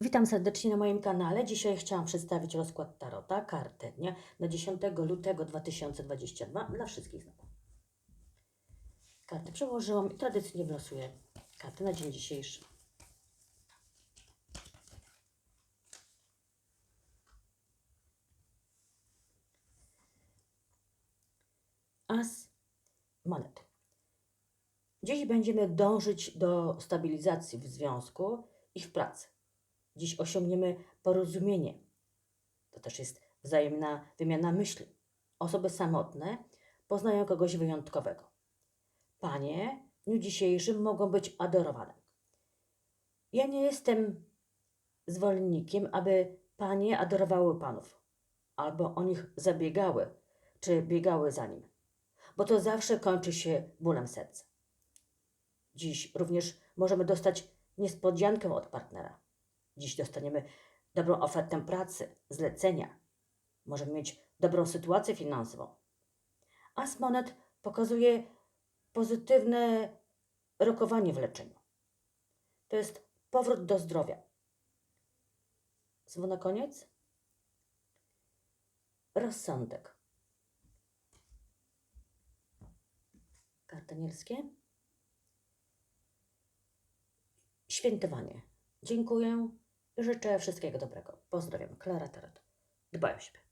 Witam serdecznie na moim kanale. Dzisiaj chciałam przedstawić rozkład Tarota, kartę dnia na 10 lutego 2022 dla wszystkich znaków. Karty przełożyłam i tradycyjnie wylosuję karty na dzień dzisiejszy. As monet. Dziś będziemy dążyć do stabilizacji w związku i w pracy. Dziś osiągniemy porozumienie. To też jest wzajemna wymiana myśli. Osoby samotne poznają kogoś wyjątkowego. Panie w dniu dzisiejszym mogą być adorowane. Ja nie jestem zwolennikiem, aby panie adorowały panów, albo o nich zabiegały, czy biegały za nim, bo to zawsze kończy się bólem serca. Dziś również możemy dostać niespodziankę od partnera. Dziś dostaniemy dobrą ofertę pracy, zlecenia. Możemy mieć dobrą sytuację finansową. As monet pokazuje pozytywne rokowanie w leczeniu. To jest powrót do zdrowia. Słowo na koniec? Rozsądek. Karty anielskie. Świętowanie. Dziękuję życzę wszystkiego dobrego. Pozdrawiam. Klara Tarot. Dbaj o siebie.